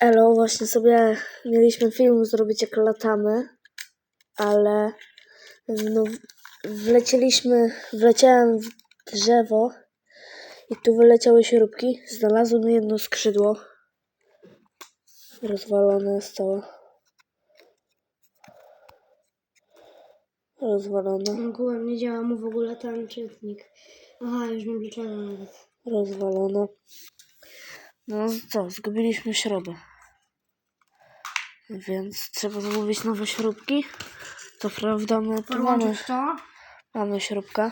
Elo, właśnie sobie mieliśmy film zrobić jak latamy, ale no, wlecieliśmy, wleciałem w drzewo i tu wyleciały śrubki. Znalazłem jedno skrzydło. Rozwalone jest całe. Rozwalone, Ogółem nie działa mu w ogóle ten czytnik. Aha, już wiem dlaczego nawet. rozwalone. No co, zgubiliśmy śrubę. Więc trzeba zamówić nowe śrubki. To prawda, my tu mamy, Podłączyć to? mamy śrubkę.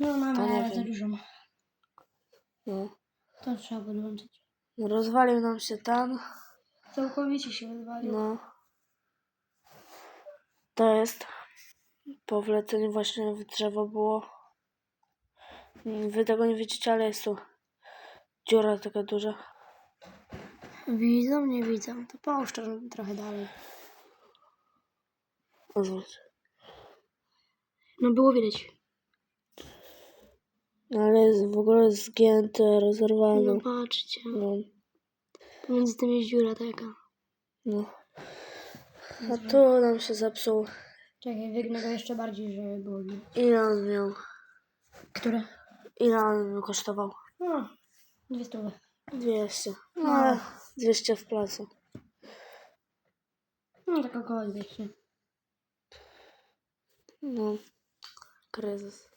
No To nie mamy, ale za wiem. dużo. No. To trzeba podłączyć. Rozwalił nam się ten. Całkowicie się rozwalił. No. To jest. Po wleceniu właśnie w drzewo było. Wy tego nie widzicie, ale jest tu dziura taka duża. Widzą, nie widzą. To to trochę dalej. No było widać. Ale jest w ogóle zgięte, No rozerwane. patrzcie. No, Pomiędzy tym jest dziura taka. no. A tu nam się zepsuł. Czekaj, wygnę go jeszcze bardziej, żeby było widać. Ile on miał? Które? Ile on kosztował? No, dwie stówy. 200. No, 200 w placu. No tak około 200. No, kryzys.